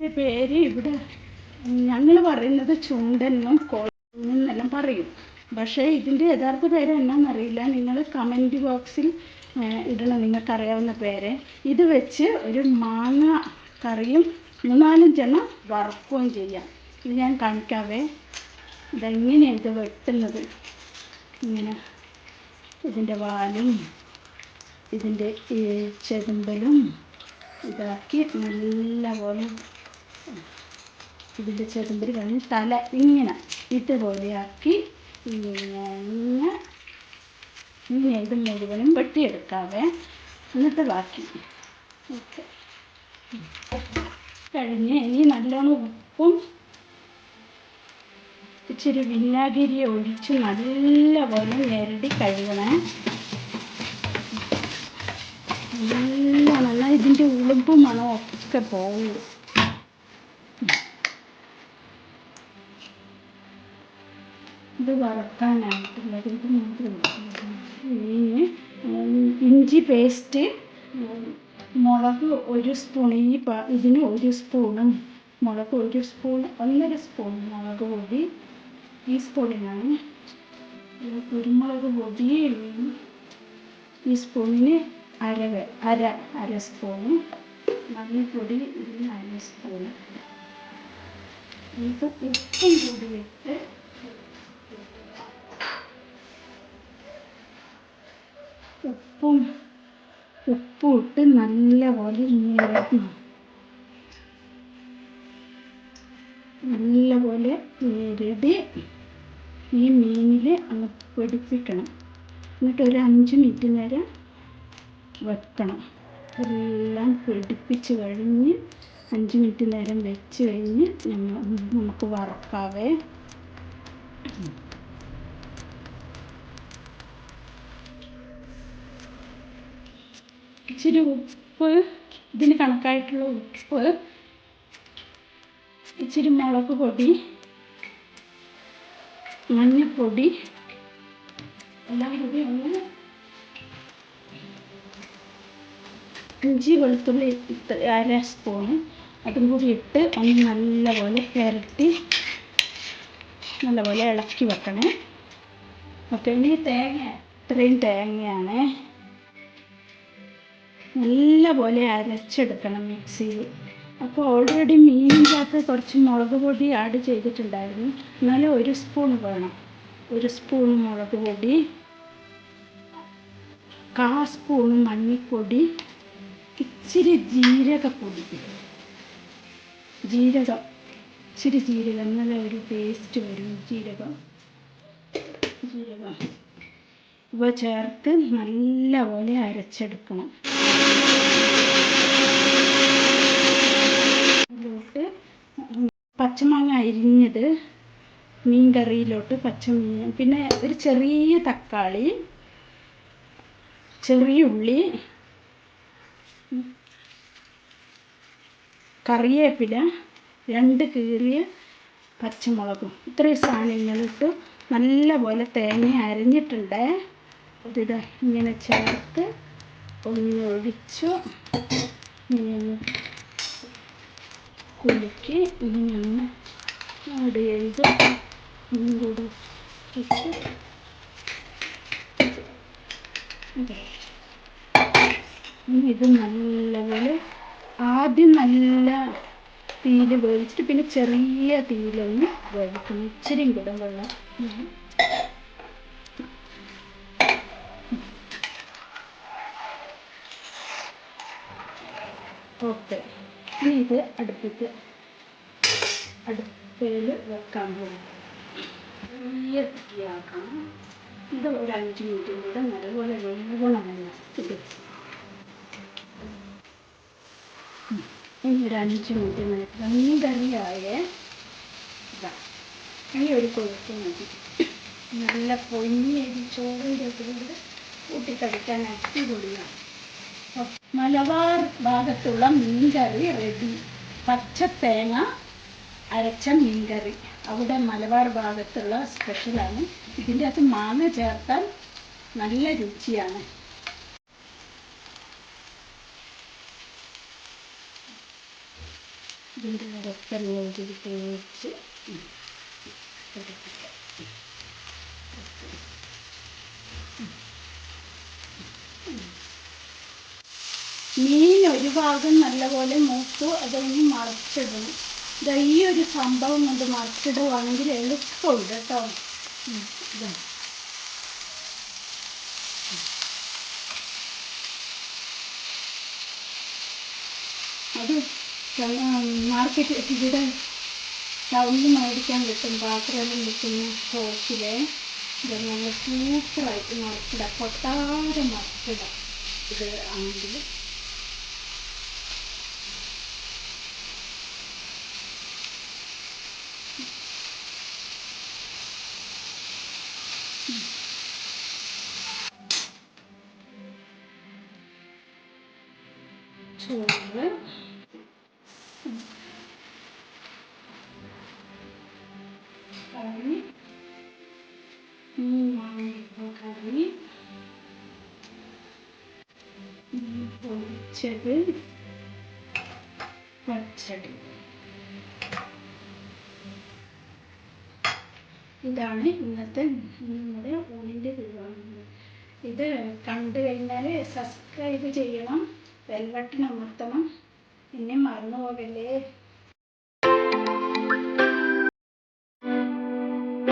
പേര് ഇവിടെ ഞങ്ങൾ പറയുന്നത് ചുണ്ടെന്നും കോളെന്നെല്ലാം പറയും. പക്ഷേ ഇതിന്റെ യഥാർത്ഥ പേര് എന്നാണെന്നറിയില്ല നിങ്ങൾ കമന്റ് ബോക്സിൽ ഇടണം. നിങ്ങൾക്കറിയാവുന്ന പേര്. ഇത് വെച്ച് ഒരു മാങ്ങ കറിയും മൂന്നാലഞ്ചെണ്ണം വറുക്കുകയും ചെയ്യാം. ഇത് ഞാൻ കാണിക്കാവേ. ഇതെങ്ങനെയാണ് ഇത് വെട്ടുന്നത്? ഇങ്ങനെ. ഇതിന്റെ വാലും ഇതിന്റെ ചെതുമ്പലും ഇതാക്കി നല്ലപോലെ ഇതിന്റെ ചെതുമ്പൽ കഴിഞ്ഞ് തല ഇങ്ങനെ ഇതുപോലെയാക്കി ഇങ്ങനെ ഇങ്ങനെ ഇത് മുഴുവനും വെട്ടിയെടുക്കാവേ. എന്നിട്ട് ബാക്കി. ഓക്കെ. കഴിഞ്ഞ് ഇനി നല്ലോണം ഉപ്പും ഇച്ചിരി വിനാഗിരി ഒഴിച്ച് നല്ലപോലെ ഞെരടി കഴുകണേ. നല്ല നല്ല ഇതിന്റെ ഉളുമ്പും മണവും ഒക്കെ പോകും ഇത് വറുക്കാനായിട്ടുള്ളത് ഇത് മാത്രം ഇഞ്ചി പേസ്റ്റ് മുളക് ഒരു സ്പൂൺ ഈ ഇതിന് ഒരു സ്പൂണും മുളക് ഒരു സ്പൂൺ ഒന്നര സ്പൂൺ മുളക് പൊടി ഈ സ്പൂണിനാണ്. കുരുമുളക് പൊടി ഈ സ്പൂണിന് അര അര അര സ്പൂണ് മഞ്ഞൾപ്പൊടി ഇതിന് അര സ്പൂണ് ഇത് ഉപ്പും കൂടി ഇട്ട് ഉപ്പും ഉപ്പും ഇട്ട് നല്ലപോലെ നല്ല നല്ലപോലെ ഞെരടി ഈ മീനിൽ അങ്ങ് പിടിപ്പിക്കണം. എന്നിട്ട് ഒരു അഞ്ച് മിനിറ്റ് നേരം വെക്കണം. എല്ലാം പിടിപ്പിച്ച് കഴിഞ്ഞ് അഞ്ച് മിനിറ്റ് നേരം വെച്ച് കഴിഞ്ഞ് നമുക്ക് വറക്കാവേ. ഇച്ചിരി ഉപ്പ് ഇതിന് കണക്കായിട്ടുള്ള ഉപ്പ് ഇച്ചിരി മുളക് പൊടി മഞ്ഞൾപ്പൊടി എല്ലാം കൂടി ഒന്ന് ഇഞ്ചി വെളുത്തുള്ളി അര സ്പൂണ് അതും കൂടി ഇട്ട് ഒന്ന് നല്ലപോലെ ഇരട്ടി നല്ലപോലെ ഇളക്കി വെക്കണേ. ഓക്കെ ഇനി തേങ്ങ ഇത്രയും തേങ്ങയാണ്. നല്ലപോലെ അരച്ചെടുക്കണം മിക്സിയിൽ. അപ്പോൾ ഓൾറെഡി മീനിനകത്ത് കുറച്ച് മുളക് പൊടി ആഡ് ചെയ്തിട്ടുണ്ടായിരുന്നു. എന്നാലും ഒരു സ്പൂൺ വേണം. ഒരു സ്പൂൺ മുളക് പൊടി കാ സ്പൂൺ മഞ്ഞൾപ്പൊടി ഇച്ചിരി ജീരകപ്പൊടി. ജീരകം ഇച്ചിരി ജീരകം നല്ല ഒരു പേസ്റ്റ് വരും ജീരകം. ജീരകം. ഇവ ചേർത്ത് നല്ലപോലെ അരച്ചെടുക്കണം. പച്ചമാങ്ങ അരിഞ്ഞത് മീൻ കറിയിലോട്ട് പച്ചമീൻ. പിന്നെ ഒരു ചെറിയ തക്കാളി ചെറിയ ഉള്ളി കറിവേപ്പില രണ്ട് കീറിയ പച്ചമുളകും. ഇത്രയും സാധനങ്ങളിട്ട് നല്ലപോലെ തേങ്ങ അരഞ്ഞിട്ടുണ്ട്. ഇതിത് ഇങ്ങനെ ചേർത്ത് ഒന്ന് ഒഴിച്ചു. ഇങ്ങനെ കുലുക്കി ഇങ്ങനെ ആഡ് ചെയ്ത് കൂടെ വെച്ച്. ഇത് നല്ല നല്ലപോലെ ആദ്യം നല്ല തീയിൽ വേവിച്ചിട്ട് പിന്നെ ചെറിയ തീയിലൊന്ന് വേവിക്കണം. ഇച്ചിരിയും കൂടെ വെള്ളം. ഓക്കെ. ഇനി ഇത് അടുപ്പത്ത് അടുപ്പയിൽ വെക്കാൻ പോകും ഇത് ഒരു അഞ്ച് മിനിറ്റും കൂടെ നല്ലപോലെ വേവണം ഇത് ഇനി ഒരു അഞ്ച് മിനിറ്റ് നേരം മീൻ കറിയായേ ഇതാ. ഈ ഒരു കൊഴുപ്പ് മതി. നല്ല പൊന്നിയരി ചോറിന്റെ കൂടെ കൂട്ടി കഴിക്കാൻ അടിപൊളിയാണ്. മലബാർ ഭാഗത്തുള്ള മീൻകറി റെഡി പച്ച തേങ്ങ അരച്ച മീൻകറി. അവിടെ മലബാർ ഭാഗത്തുള്ള സ്പെഷ്യലാണ് ഇതിന്റെ അകത്ത് മാങ്ങ ചേർത്താൽ നല്ല രുചിയാണ്. ഇതിന്റെ അകത്ത് ഇതിൽ മീൻ ഒരു ഭാഗം നല്ലപോലെ മൂത്തു അത് കഴിഞ്ഞ് മറിച്ചിടണം ദാ ഈ ഒരു സംഭവം കൊണ്ട് മറച്ചിടുവാണെങ്കിൽ എളുപ്പമുണ്ട് കേട്ടോ. ഇതാ. അത് മാർക്കറ്റ് ഇവിടെ ടൗണിൽ മേടിക്കാൻ കിട്ടും പാത്രമെല്ലാം കിട്ടുന്ന ഷോപ്പിലെ ഇത് നല്ല സൂപ്പറായിട്ട് മറിച്ചിടാം. കൊട്ടാരം മറിച്ചിടാം. ഇത് ആണെങ്കിൽ ചോറ് കറി വാങ്ങിയപ്പോൾ കറി പൊരിച്ചത് പച്ചടി ഇതാണ് ഇന്നത്തെ നമ്മുടെ ഊണിന്റെ വിഭവങ്ങൾ ഇത് കണ്ടു കഴിഞ്ഞാൽ സബ്സ്ക്രൈബ് ചെയ്യണം. ಬೆಲ್ವಟ್ಟಿನ ಮುತ್ತಮ ಇನ್ನೇ ಮರನು ಹೋಗಲಿ